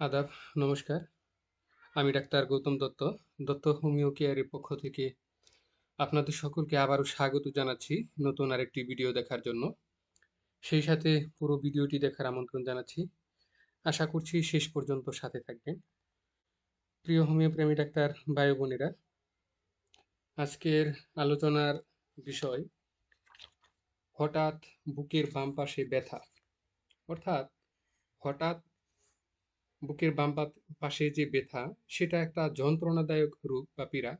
আদাব, নমস্কার। আমি ডাক্তার গৌতম দত্ত দত্ত হোমিও কেয়ারের পক্ষ থেকে আপনাদের সকলকে আবারও স্বাগত জানাচ্ছি নতুন আরেকটি ভিডিও দেখার জন্য। সেই সাথে পুরো ভিডিওটি দেখার আমন্ত্রণ জানাচ্ছি। আশা করছি শেষ পর্যন্ত সাথে থাকবেন। প্রিয় হোমিও প্রেমী ডাক্তার বায়ু বোনেরা, আজকের আলোচনার বিষয় হঠাৎ বুকের বাম পাশে ব্যথা। অর্থাৎ হঠাৎ বুকের বাম পাশে যে ব্যথা, সেটা একটা যন্ত্রণাদায়ক রোগ বা পীড়া।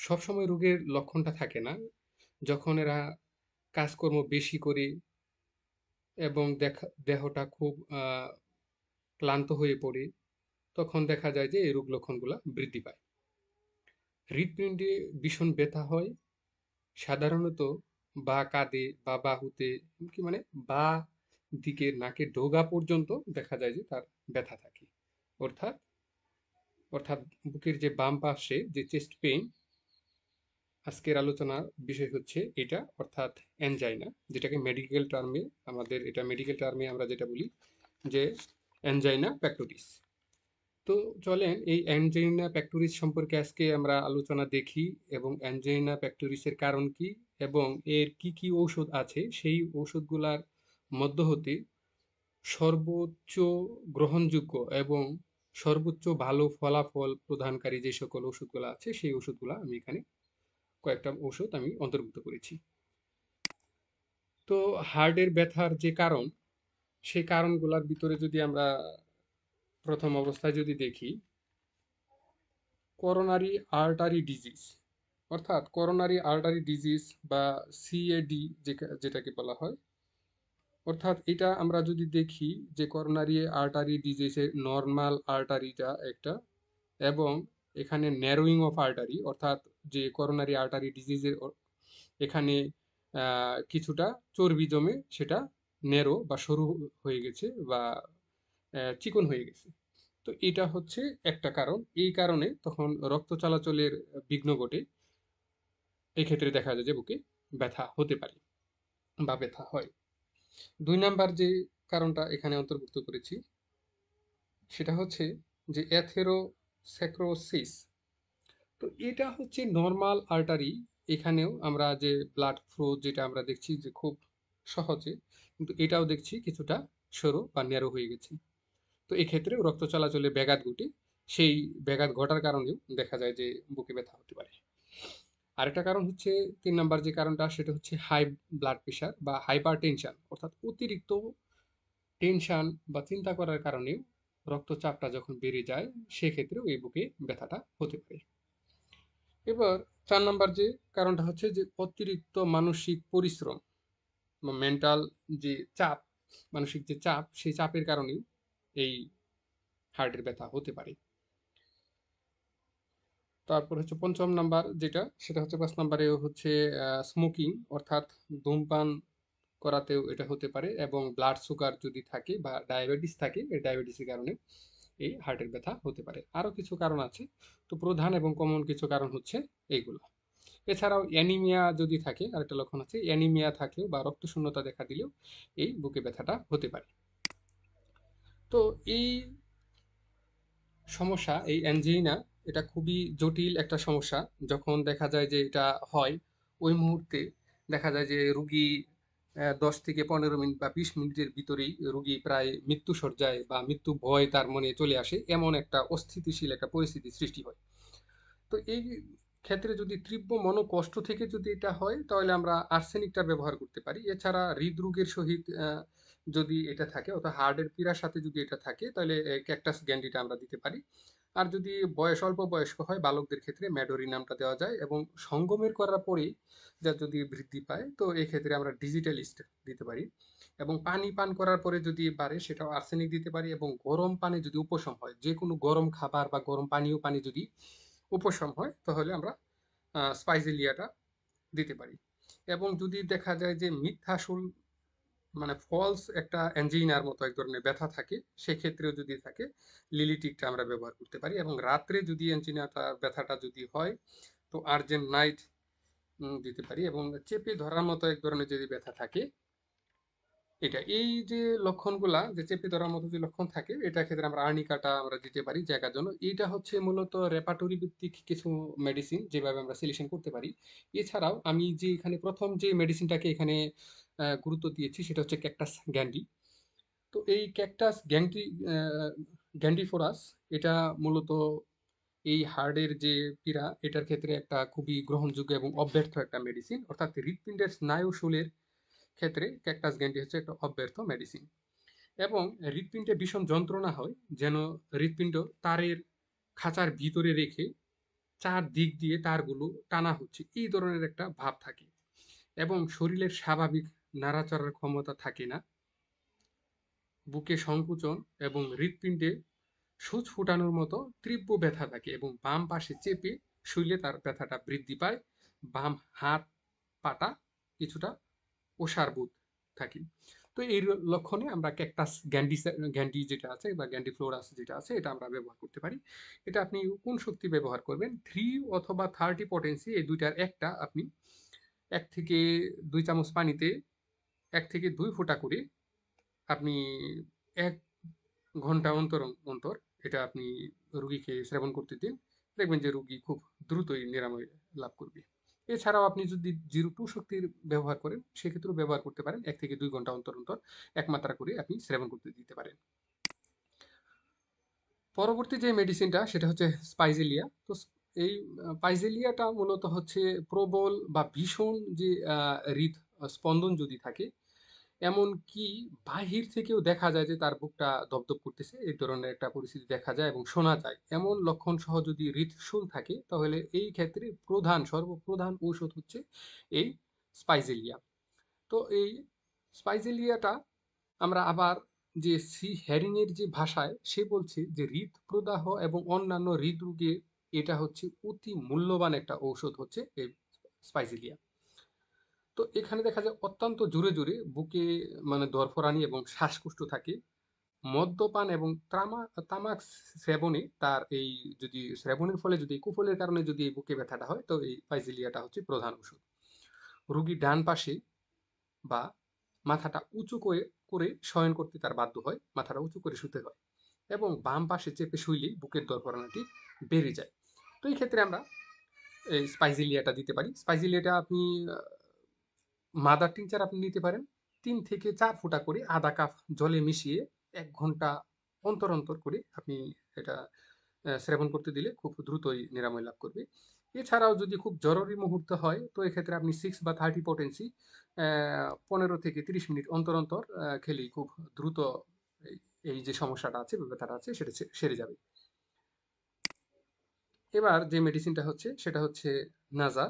সবসময় রোগের লক্ষণটা থাকে না। যখন এরা কাজকর্ম বেশি করে এবং দেখা দেহটা খুব ক্লান্ত হয়ে পড়ে, তখন দেখা যায় যে এই রোগ লক্ষণগুলো বৃদ্ধি পায়। হৃদপিণ্ডে ভীষণ ব্যথা হয়। সাধারণত বা কাঁধে বা বাহুতে কি মানে বা দিকে নাকের ডোগা পর্যন্ত দেখা যায় যে তার ব্যথা থাকে। অর্থাৎ অর্থাৎ বুকের যে বাম পাশে যে চেস্ট পেইন, আজকের আলোচনার বিষয় হচ্ছে এটা, অর্থাৎ অ্যানজাইনা যেটাকে মেডিকেল টার্মে আমাদের, এটা মেডিকেল টার্মে আমরা যেটা বলি যে অ্যানজাইনা প্যাক্টোরিস তো চলেন, এই অ্যানজাইনা প্যাক্টোরিস সম্পর্কে আজকে আমরা আলোচনা দেখি এবং অ্যানজাইনা প্যাক্টোরিসের কারণ কি এবং এর কি কি ঔষধ আছে, সেই ঔষধগুলার মধ্য হতে সর্বোচ্চ গ্রহণযোগ্য এবং সর্বোচ্চ ভালো ফলাফল প্রদানকারী যে সকল ওষুধগুলো আছে, সেই ওষুধগুলো আমি এখানে কয়েকটা ওষুধ আমি অন্তর্ভুক্ত করেছি। তো হার্টের ব্যথার যে কারণ, সেই কারণগুলোর ভিতরে যদি আমরা প্রথম অবস্থায় যদি দেখি করোনারি আর্টারি ডিজিজ অর্থাৎ করোনারি আর্টারি ডিজিজ বা সিএডি যেটাকে বলা হয় অর্থাৎ এটা আমরা যদি দেখি যে করোনারি আর্টারি ডিজিজের নর্মাল আর্টারিটা একটা এবং এখানে ন্যারোয়িং অফ আর্টারি অর্থাৎ যে করোনারি আর্টারি ডিজিজের এখানে কিছুটা চর্বি জমে সেটা নেরো বা সরু হয়ে গেছে বা চিকন হয়ে গেছে। তো এটা হচ্ছে একটা কারণ। এই কারণে তখন রক্ত চলাচলের বিঘ্ন ঘটে। এক্ষেত্রে দেখা যায় যে বুকে ব্যথা হতে পারে বা ব্যথা হয়। দুই নাম্বার যে কারণটা এখানে অন্তর্ভুক্ত করেছি, সেটা হচ্ছে যে অ্যাথেরোস্যাক্রোসিস তো এটা হচ্ছে নর্মাল আর্টারি এখানেও আমরা যে ব্লাড ফ্লো যেটা আমরা দেখছি যে খুব সহজে, কিন্তু এটাও দেখছি কিছুটা সরু বা ন্যারো হয়ে গেছে। তো এক্ষেত্রে রক্ত চলাচলে ব্যাঘাত ঘটে, সেই ব্যাঘাত ঘটার কারণেও দেখা যায় যে বুকে ব্যথা হতে পারে। আরেকটা কারণ হচ্ছে তিন নাম্বার যে কারণটা, সেটা হচ্ছে হাই ব্লাড প্রেশার বা হাইপার টেনশান অর্থাৎ অতিরিক্ত টেনশান বা চিন্তা করার কারণেও রক্তচাপটা যখন বেড়ে যায়, সেক্ষেত্রেও এই বুকে ব্যথাটা হতে পারে। এবার চার নাম্বার যে কারণটা হচ্ছে যে অতিরিক্ত মানসিক পরিশ্রম বা মেন্টাল যে চাপ, মানসিক যে চাপ, সেই চাপের কারণেও এই হার্টের ব্যথা হতে পারে। তারপর হচ্ছে পঞ্চম নাম্বার যেটা, সেটা হচ্ছে পাঁচ নাম্বারে হচ্ছে স্মোকিং অর্থাৎ ধূমপান করাতেও এটা হতে পারে এবং ব্লাড সুগার যদি থাকে বা ডায়াবেটিস থাকে, এই ডায়াবেটিসের কারণে এই হার্টের ব্যথা হতে পারে। আরও কিছু কারণ আছে, তো প্রধান এবং কমন কিছু কারণ হচ্ছে এইগুলো। এছাড়াও অ্যানিমিয়া যদি থাকে, আরেকটা লক্ষণ আছে অ্যানিমিয়া থাকলেও বা রক্তশূন্যতা দেখা দিলেও এই বুকে ব্যথাটা হতে পারে। তো এই সমস্যা, এই অ্যাঞ্জিনা এটা খুবই জটিল একটা সমস্যা। যখন দেখা যায় যে এটা হয়, ওই মুহূর্তে দেখা যায় যে রুগী দশ থেকে পনেরো মিনিট বা বিশ মিনিটের ভিতরেই রুগী প্রায় মৃত্যু সজ্জায় বা মৃত্যু ভয় তার মনে চলে আসে, এমন একটা অস্থিতিশীল একটা পরিস্থিতি সৃষ্টি হয়। তো এই ক্ষেত্রে যদি তীব্র মনোকষ্ট থেকে যদি এটা হয়, তাহলে আমরা আর্সেনিকটা ব্যবহার করতে পারি। এছাড়া হৃদরোগের সহিত যদি এটা থাকে, অর্থাৎ হার্টের পীড়ার সাথে যদি এটা থাকে, তাহলে ক্যাকটাস গ্যান্ডিটা আমরা দিতে পারি। আর যদি বয়স অল্প বয়স্ক হয়, বালকদের ক্ষেত্রে ম্যাডোরি নামটা দেওয়া যায় এবং সঙ্গমের করার পরেই যা যদি বৃদ্ধি পায়, তো এই ক্ষেত্রে আমরা ডিজিটালিস্ট দিতে পারি এবং পানি পান করার পরে যদি বাড়ে, সেটাও আর্সেনিক দিতে পারি এবং গরম পানি যদি উপশম হয়, যে কোনো গরম খাবার বা গরম পানীয় পানি যদি উপশম হয়, তাহলে আমরা স্পাইজেলিয়াটা দিতে পারি। এবং যদি দেখা যায় যে মিথ্যাসুল মানে ফলস একটা অ্যাঞ্জিনার মতো এক ধরনের ব্যথা থাকে, সেক্ষেত্রেও যদি থাকে লিলিটিকটা আমরা ব্যবহার করতে পারি এবং রাত্রে যদি অ্যাঞ্জিনাটা ব্যথাটা যদি হয়, তো আর্জেন্ট নাইট দিতে পারি এবং চেপে ধরার মতো এক ধরনের যদি ব্যথা থাকে এটা এই যে লক্ষণগুলা, যে চেপে ধরার মতো যে লক্ষণ থাকে এটা ক্ষেত্রে আমরা আর্নিকাটা আমরা দিতে পারি জায়গার জন্য। এটা হচ্ছে মূলত রেপাটরি ভিত্তিক কিছু মেডিসিন যেভাবে আমরা সিলেকশন করতে পারি। এছাড়াও আমি যে এখানে প্রথম যে মেডিসিনটাকে এখানে গুরুত্ব দিয়েছি সেটা হচ্ছে ক্যাকটাস গ্যান্ডি তো এই ক্যাকটাস গ্যান্ডি গ্যান্ডিফোরাস এটা মূলত এই হার্টের যে পীড়া, এটার ক্ষেত্রে একটা খুবই গ্রহণযোগ্য এবং অব্যর্থ একটা মেডিসিন অর্থাৎ হৃৎপিণ্ডের স্নায়ু শুলের ক্ষেত্রে ক্যাকটাস গ্যান্ডি হচ্ছে একটা অব্যর্থ মেডিসিন এবং হৃৎপিণ্ডে ভীষণ যন্ত্রণা হয়, যেন হৃৎপিণ্ড তারের খাঁচার ভিতরে রেখে চার দিক দিয়ে তারগুলো টানা হচ্ছে, এই ধরনের একটা ভাব থাকে। এবং শরীরের স্বাভাবিক নাড়াচাড়ার ক্ষমতা থাকে না। বুকে সংকুচন এবং হৃৎপিণ্ডে সূচ ফুটানোর মতো তীব্র ব্যথা থাকে এবং বাম পাশে চেপে শুইলে তার ব্যথাটা বৃদ্ধি পায়, বাম হাত পাটা কিছুটা ওষারবোধ থাকি। তো এই লক্ষণে আমরা ক্যাকটাস গ্যান্ডি গ্যান্ডি যেটা আছে বা গ্যান্ডি ফ্লোরাস যেটা আছে, এটা আমরা ব্যবহার করতে পারি। এটা আপনি কোন শক্তি ব্যবহার করবেন? থ্রি অথবা থার্টি পটেন্সি এই দুইটার একটা আপনি এক থেকে দুই চামচ পানিতে এক থেকে দুই ফোঁটা করে আপনি এক ঘণ্টা অন্তর অন্তর এটা আপনি রুগীকে সেবন করতে দিন। দেখবেন যে রুগী খুব দ্রুতই নিরাময় লাভ করবে। এছাড়াও আপনি যদি জিরো টু শক্তির ব্যবহার করেন, সেক্ষেত্রেও ব্যবহার করতে পারেন। এক থেকে দুই ঘণ্টা অন্তর অন্তর একমাত্রা করে আপনি সেবন করতে দিতে পারেন। পরবর্তী যে মেডিসিনটা সেটা হচ্ছে স্পাইজেলিয়া তো এই পাইজেলিয়াটা মূলত হচ্ছে প্রবল বা ভীষণ যে হৃদ স্পন্দন যদি থাকে এমনকি বাহির থেকেও দেখা যায় যে তার বুকটা দপদপ করতেছে, এই ধরনের একটা পরিস্থিতি দেখা যায় এবং শোনা যায়। এমন লক্ষণ সহ যদি হৃদশুল থাকে, তাহলে এই ক্ষেত্রে প্রধান, সর্বপ্রধান ঔষধ হচ্ছে এই স্পাইজেলিয়া। তো এই স্পাইজেলিয়াটা আমরা আবার যে সি হ্যারিংয়ের যে ভাষায় সে বলছে যে হৃদ প্রদাহ এবং অন্যান্য হৃদরোগে এটা হচ্ছে অতি মূল্যবান একটা ঔষধ হচ্ছে এই স্পাইজেলিয়া। তো এখানে দেখা যায় অত্যন্ত জোরে জোরে বুকে মানে দরফরানি এবং শ্বাসকষ্ট থাকে। মদ্যপান এবং তামা, তামাক সেবনে তার এই যদি সেবনের ফলে যদি কুফলের কারণে যদি এই বুকে ব্যথাটা হয়, তো এই পাইজিলিয়াটা হচ্ছে প্রধান ওষুধ রুগী ডান পাশে বা মাথাটা উঁচু করে করে শয়ন করতে তার বাধ্য হয়, মাথাটা উঁচু করে শুতে হয় এবং বাম পাশে চেপে শুইলেই বুকের দরপরানাটি বেড়ে যায়। তো এই ক্ষেত্রে আমরা এই স্পাইজিলিয়াটা দিতে পারি। স্পাইজিলিয়াটা আপনি মাদার টিংচার আপনি নিতে পারেন। তিন থেকে চার ফুটা করে আধা কাপ জলে মিশিয়ে এক ঘণ্টা অন্তর অন্তর করে আপনি এটা সেবন করতে দিলে খুব দ্রুতই নিরাময় লাভ করবে। এছাড়াও যদি খুব জরুরি মুহূর্ত হয়, তো এক্ষেত্রে আপনি সিক্স বা থার্টি পোটেন্সি পনেরো থেকে তিরিশ মিনিট অন্তর অন্তর খেলেই খুব দ্রুত এই যে সমস্যাটা আছে ব্যথাটা আছে, সেটা সেরে যাবে। এবার যে মেডিসিনটা হচ্ছে, সেটা হচ্ছে নাজা।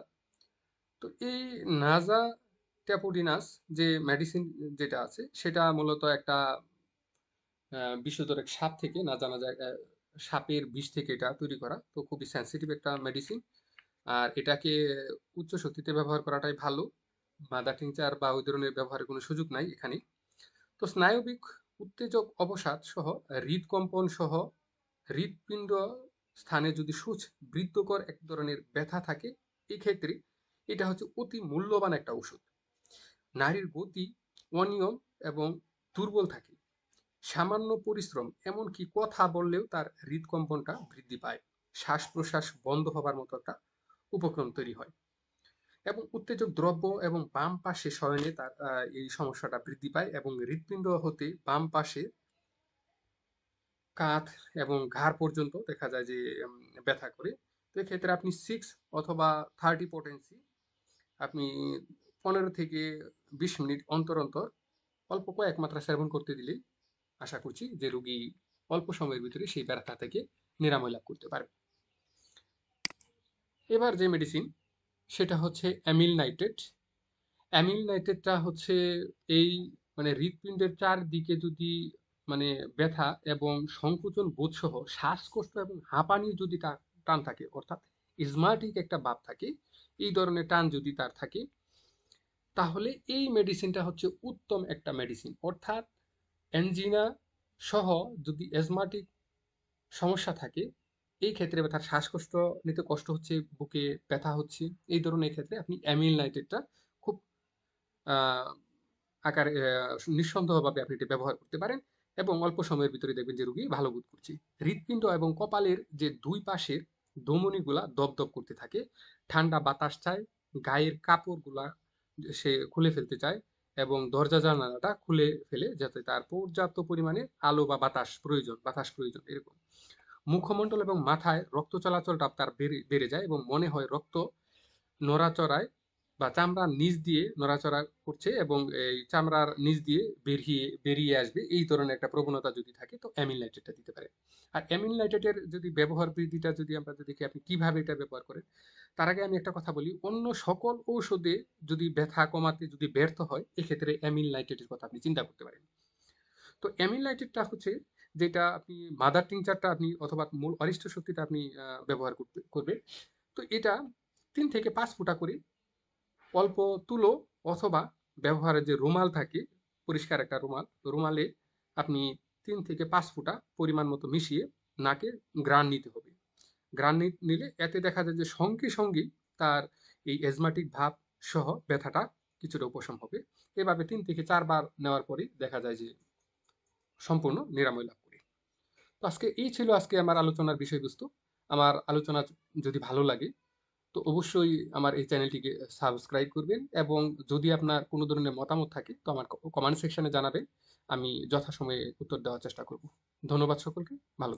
তো এই নাজা ট্যাপোডিনাস যে মেডিসিন যেটা আছে, সেটা মূলত একটা বিষধর এক সাপ থেকে, না জানা যায় সাপের বিষ থেকে এটা তৈরি করা। তো খুবই সেন্সিটিভ একটা মেডিসিন আর এটাকে উচ্চ শক্তিতে ব্যবহার করাটাই ভালো। মাদা টিংচার বা ওই ধরনের ব্যবহারের কোনো সুযোগ নাই এখানে। তো স্নায়বিক উত্তেজক অবসাদ সহ হৃদকম্পন সহ হৃদপিণ্ড স্থানে যদি সুচ বৃদ্ধকর এক ধরনের ব্যথা থাকে, এক্ষেত্রে এটা হচ্ছে অতি মূল্যবান একটা ওষুধ নারীর গতি অনিয়ম এবং দুর্বল থাকে। সামান্য পরিশ্রম এমনকি কথা বললেও তার হৃদকম্পনটা বৃদ্ধি পায়। শ্বাস প্রশ্বাস বন্ধ হবার মতো একটা উপক্রম তৈরি হয়। এবং উত্তেজক দ্রব্য এবং বাম পাশে শয়নে তার এই সমস্যাটা বৃদ্ধি পায় এবং হৃৎপিণ্ড হতে বাম পাশে কাঁধ এবং ঘাড় পর্যন্ত দেখা যায় যে ব্যথা করে। তো এক্ষেত্রে আপনি সিক্স অথবা থার্টি পোটেন্সি আপনি পনেরো থেকে বিশ মিনিট অন্তর অন্তর অল্প কয়েক মাত্রা সেবন করতে দিলেই আশা করছি যে রুগী অল্প সময়ের ভিতরে সেই ব্যথা থেকে নিরাময় লাভ করতে পারবে। এবার যে মেডিসিন সেটা হচ্ছে অ্যামিল নাইট্রেট অ্যামিল নাইট্রেটটা হচ্ছে এই মানে হৃৎপিণ্ডের চারদিকে যদি মানে ব্যথা এবং সংকোচন বোধ সহ শ্বাসকষ্ট এবং হাঁপানি যদি টান থাকে, অর্থাৎ ইজমাটিক একটা ভাব থাকে, এই ধরনের টান যদি তার থাকে তাহলে এই মেডিসিনটা হচ্ছে উত্তম একটা মেডিসিন অর্থাৎ অ্যানজিনা সহ যদি অ্যাজমাটিক সমস্যা থাকে, এই ক্ষেত্রে তার শ্বাসকষ্ট, নিতে কষ্ট হচ্ছে, বুকে ব্যথা হচ্ছে, এই ধরনের ক্ষেত্রে আপনি অ্যামিল নাইট্রেটটা খুব আকারে নিঃসন্দেহভাবে আপনি এটি ব্যবহার করতে পারেন এবং অল্প সময়ের ভিতরে দেখবেন যে রুগী ভালো বোধ করছে। হৃৎপিণ্ড এবং কপালের যে দুই পাশের ধমনীগুলা দপদপ করতে থাকে। ঠান্ডা বাতাস চায়, গায়ের কাপড়গুলা সে খুলে ফেলতে চায় এবং দরজা জানালাটা খুলে ফেলে যাতে তার পর্যাপ্ত পরিমাণে আলো বা বাতাস প্রয়োজন বাতাস প্রয়োজন এরকম। মুখমণ্ডল এবং মাথায় রক্ত চলাচলটা তার বেড়ে বেড়ে যায় এবং মনে হয় রক্ত নড়াচড়ায় বা চামড়ার নিচ দিয়ে নড়াচড়া করছে এবং এই চামড়ার নিচ দিয়ে বেরিয়ে বেরিয়ে আসবে, এই ধরনের একটা প্রবণতা যদি থাকে, তো অ্যামিন নাইট্রেটটা দিতে পারে। আর অ্যামিন নাইট্রেটের যদি ব্যবহার বৃদ্ধিটা যদি আমরা দেখি, আপনি কীভাবে এটা ব্যবহার করেন, তার আগে আমি একটা কথা বলি, অন্য সকল ঔষধে যদি ব্যথা কমাতে যদি ব্যর্থ হয়, এক্ষেত্রে অ্যামিন নাইট্রেটের কথা আপনি চিন্তা করতে পারেন। তো অ্যামিন নাইট্রেটটা হচ্ছে যেটা আপনি মাদার টিংচারটা আপনি অথবা মূল অরিষ্ট শক্তিটা আপনি ব্যবহার করতে করবে তো এটা তিন থেকে পাঁচ ফুটা করে অল্প তুলো অথবা ব্যবহারের যে রুমাল থাকে, পরিষ্কার একটা রুমাল, রুমালে আপনি তিন থেকে পাঁচ ফুটা পরিমাণ মতো মিশিয়ে নাকে গ্রান নিতে হবে। গ্রান নিলে এতে দেখা যায় যে সঙ্গে সঙ্গেই তার এই এজমাটিক ভাব সহ ব্যথাটা কিছুটা উপশম হবে। এভাবে তিন থেকে চারবার নেওয়ার পরে দেখা যায় যে সম্পূর্ণ নিরাময় লাভ করে। তো আজকে এই ছিল আজকে আমার আলোচনার বিষয়বস্তু। আমার আলোচনা যদি ভালো লাগে তো অবশ্যই আমার এই চ্যানেলটিকে সাবস্ক্রাইব করবেন এবং যদি আপনার কোনো ধরনের মতামত থাকে, তো আমার কমেন্ট সেকশনে জানাবেন। আমি যথাসময়ে উত্তর দেওয়ার চেষ্টা করব। ধন্যবাদ সকলকে। ভালো